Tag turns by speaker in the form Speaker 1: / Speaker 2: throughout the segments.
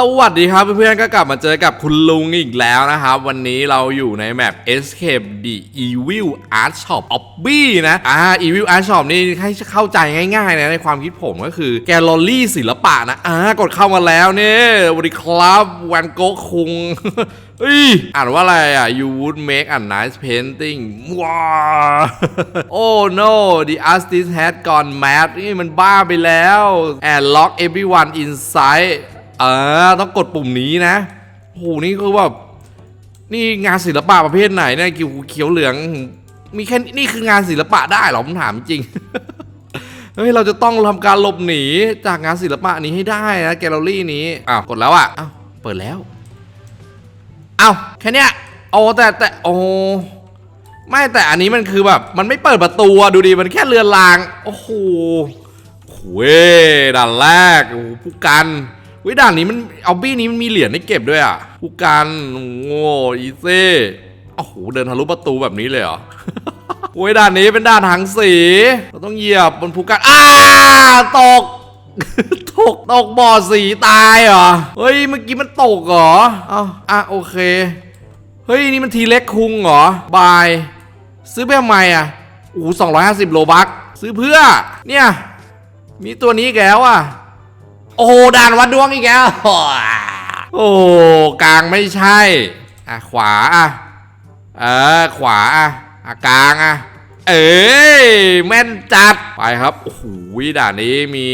Speaker 1: สวัสดีครับเพื่อนๆก็กลับมาเจอกับคุณลุงอีกแล้วนะครับ วันนี้เราอยู่ในแมป Escape the Evil Art Shop Obby นะอ่า Evil Art Shop นี่ให้เข้าใจง่ายๆนะในความคิดผมก็คือแกลเลอรี่ศิลปะนะอ่ากดเข้ามาแล้วเนี่ยสวัสดีครับวันโกคุงเฮ้อ่านว่าอะไรอะ you would make a nice painting ว้า oh no the artist had gone mad นี่มันบ้าไปแล้ว and lock everyone inside เออต้องกดปุ่มนี้นะโหนี่คือแบบนี่งานศิลปะประเภทไหนเนี่ยเขียวเขียวเหลือง มีแค่นี่คืองานศิลปะได้เหรอผมถามจริงเฮ้ยเราจะต้องทำการหลบหนีจากงานศิลปะนี้ให้ได้นะแกลเลอรี่นี้อ้าวกดแล้วอะอ้าวเปิดแล้วอ้าวแค่เนี้ยโอ้แต่แต่โอ้ไม่แต่อันนี้มันคือแบบ มันไม่เปิดประตูดูดิมันแค่เรือนราง โอ้โหเว้ด่านแรกโอ้โหผู้กัน ว้ยด่านนี้มันเอาบี้นี้มันมีเหรียญให้เก็บด้วยอะผู้กันโง่อีเซ่โอ้โหเดินทะลุประตูแบบนี้เลยเหรอโอ้ยด่านนี้เป็นด่านหางสีเราต้องเหยียบบนภูกันอ้าตกตกตกบ่อสีตายเหรอเฮ้ยเมื่อกี้มันตกเหรออ้าวอะโอเคเฮ้ยนี่มันทีเล็กคุงเหรอบาย ซื้อไปทำไมอะโอ้สองร้อยห้าสิบโลบักซื้อเพื่อ เนี่ย มีตัวนี้อีกแล้วอะ โอ้ด่านวัดดวงอีกแล้ว โอ้กลางไม่ใช่ อะขวาอะเออขวาอะอะกลางอะ เอ้ยแม่นจัดไปครับโอ้โหด่านนี้มี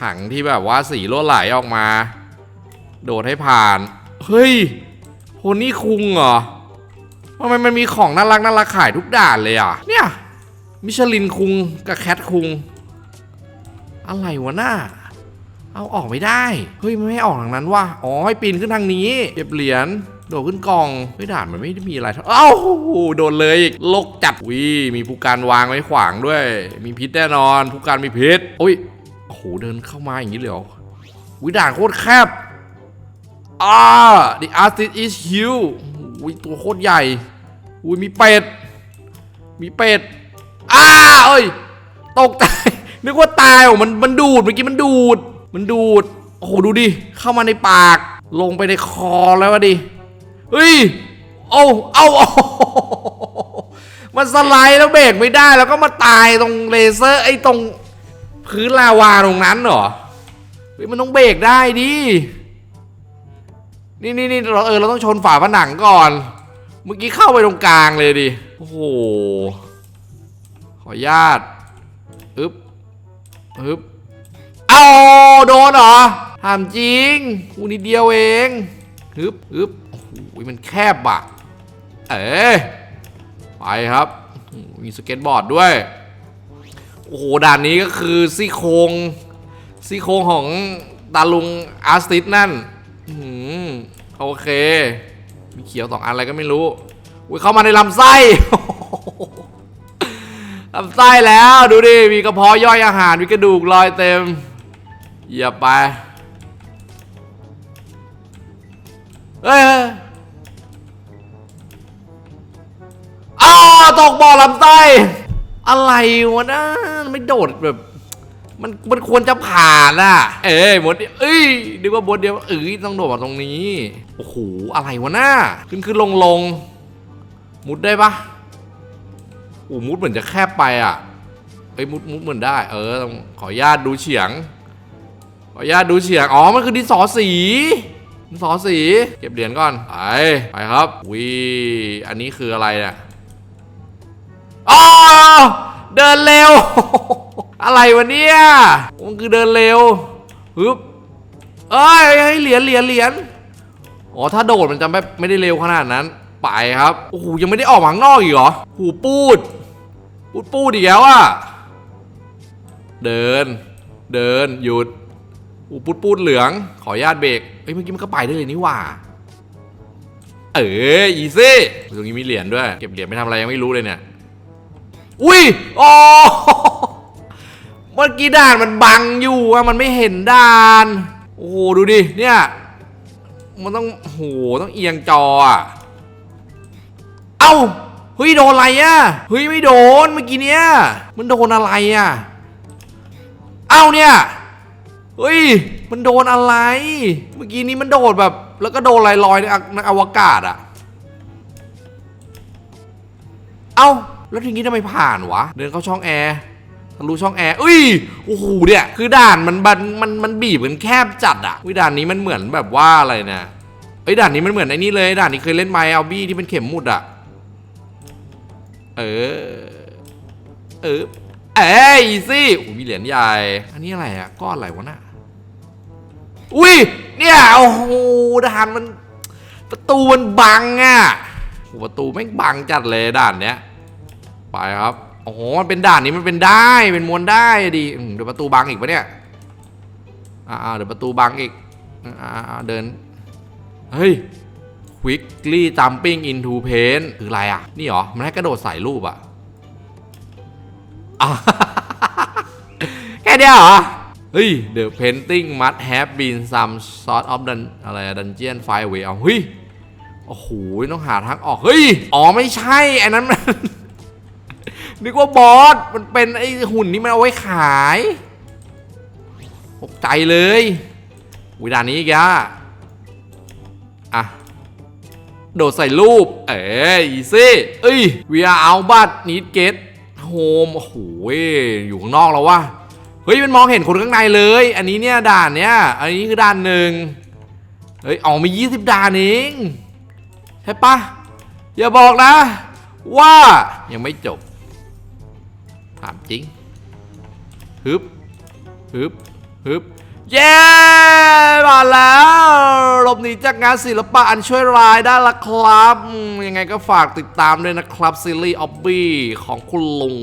Speaker 1: ถังที่แบบว่าสีลวดไหลออกมา โดดให้ผ่าน เฮ้ยโพนี่คุงเหรอทำไมมันมีของน่ารักน่ารักขายทุกด่านเลยอะ เนี่ยมิชลินคุงกับแคทคุง อะไรวะหน้า เอาออกไม่ได้ เฮ้ยไม่ให้ออกทางนั้นว่ะ อ๋อให้ปีนขึ้นทางนี้ เก็บเหรียญ โดดขึ้นกองเฮ้ยด่านมันไม่ได้มีอะไรเท่าเอ้าโดนเลยอีกลกจัดวิมีผู้การวางไว้ขวางด้วย มีพิษแน่นอนผู้การมีพิษโอ้ยโอ้โหเดินเข้ามาอย่างนี้เลยเหรอวิด่านโคตรแคบอ่า the artist is huge อุ้ยตัวโคตรใหญ่อุ้ยมีเป็ด มีเป็ด อ้าเอ้ย ตกใจ นึกว่าตายอะมัน มันดูด เมื่อกี้มันดูด มันดูด โอ้โหดูดิ เข้ามาในปาก ลงไปในคอแล้วอะดิ เฮ้ยโอ้เอาเอามันสไลด์แล้วเบรกไม่ได้แล้วก็มาตายตรงเลเซอร์ไอ้ตรงพื้นลาวาตรงนั้นเหรอ เฮ้ยมันต้องเบรกได้ดิ นี่นี่นี่เราเออเราต้องชนฝาผนังก่อน เมื่อกี้เข้าไปตรงกลางเลยดิ โอ้โห ขออนุญาต อึ๊บ อึ๊บ เอาโดนเหรอถามจริงกูนิดเดียวเองฮึบฮึบโอ้โหมันแคบอะ เอ๋ไปครับ มีสเก็ตบอร์ดด้วย โอ้โห ด่านนี้ก็คือซี่โครงซี่โครงของตาลุงอาร์ติสนั่นอื้อหือโอเค มีเขียวสองอันอะไรก็ไม่รู้อุ้ยเข้ามาในลำไส้ลำไส้แล้วดูดิ มีกระเพาะย่อยอาหาร มีกระดูกลอยเต็ม เหยียบไปเฮ้ยอ้าตกบ่อลำไส้อะไรวะนะไม่โดดแบบ มันมันควรจะผ่านอะ เอ้ยหมดเดียวเอ้ยนึกว่าบทเดียวเอ้ยต้องโดดมาตรงนี้โอ้โหอะไรวะน้าขึ้นขึ้นลงลงมุดได้ปะโอ้มุดเหมือนจะแคบไปอะเอ้ยมุดมุดเหมือนได้ เออขออนุญาตดูเฉียง ขออนุญาตดูเฉียงอ๋อ มันคือดินสอสีดินสอสี เก็บเหรียญก่อน ไป ไปครับวิอันนี้คืออะไรเนี่ยอ๋อเดินเร็ว อะไรวะเนี่ย มันคือเดินเร็วฮึบเอ้ยเหรียญเหรียญเหรียญอ๋อ ถ้าโดดมันจะไม่ไม่ได้เร็วขนาดนั้น ไปครับ โอ้โห ยังไม่ได้ออกมาข้างนอกอีกเหรอ หูปูด ปูดปูดอีกแล้วอะเดิน เดิน หยุด อูปูดปูดเหลือง ขออนุญาตเบรกเอ้ยเมื่อกี้มันก็ไปได้เลยนี่หว่า เอออีซี่ตรงนี้มีเหรียญด้วย เก็บเหรียญไม่ทำอะไรยังไม่รู้เลยเนี่ย อุ้ยโอ๋อเมื่อกี้ด่านมันบังอยู่อะมันไม่เห็นด่าน โอ้โหดูดิเนี่ย มันต้องโอ้โหต้องเอียงจออะเอ้าเฮ้ยโดนอะไรอะเฮ้ยไม่โดนเมื่อกี้เนี้ยมันโดนอะไรอะเอ้าเนี่ย เฮ้ย มันโดนอะไร เมื่อกี้นี้มันโดดแบบ แล้วก็โดนลอยลอยๆในอวกาศอะเอ้า แล้วทีนี้ทำไมผ่านวะ เดินเข้าช่องแอร์ทะลุช่องแอร์อุ้ย โอ้โห เนี่ย คือด่านมันมันมันมันบีบกันแคบจัดอะวิด่านนี้มันเหมือนแบบว่าอะไรเนี่ยไอ้ยด่านนี้มันเหมือนไอ้นี่เลย ด่านนี้เคยเล่นไมเอาบี้ที่เป็นเข็มมุดอะเออ เออ เอ้ยสิโอ้มีเหรียญใหญ่ อันนี้อะไรอะก้อนอะไรวะน่ะ อุ้ย เนี่ยโอ้โหด่านมัน ประตูมันบังอะโอ้โหประตูแม่บังจัดเลยด่านเนี้ย ไปครับ โอ้โห มันเป็นด่านนี้มันเป็นได้ เป็นมวลได้ดิเดี๋ยวประตูบังอีกปะเนี่ย อ่าเดี๋ยวประตูบังอีก อ่าเดิน เฮ้ย quickly jumping into paint คืออะไรอะ นี่หรอ มันให้กระโดดใส่รูปอะอะแค่เนี้ยเหรอ เฮ้ย the painting must have been some sort of dun อะไรอะ dungeon fire way เอาเฮ้ย โอ้โห ต้องหาทางออก เฮ้ย อ๋อไม่ใช่อันนั้นมัน นึกว่าบอส มันเป็นไอหุ่นนี่มันเอาไว้ขายตกใจเลยวิดานนี้อีกอะอะ โดดใส่รูป เอ้ยอีซี่เอ้ย we are out but need get home โอ้โห อยู่ข้างนอกแล้ววะ ฮ้ยมันมองเห็นคนข้างในเลย อันนี้เนี่ยด่านเนี่ยอันนี้คือด่านหนึ่งเฮ้ยออกมา20 ด่านเองใช่ปะอย่าบอกนะ ว่ายังไม่จบ ถามจริงฮึบฮึบฮึบเย้มาแล้วหลบหนีจากงานศิลปะอันช่วยรายได้ละครับ ยังไงก็ฝากติดตามด้วยนะครับ ซีรีส์ออบบี้ของคุณลุง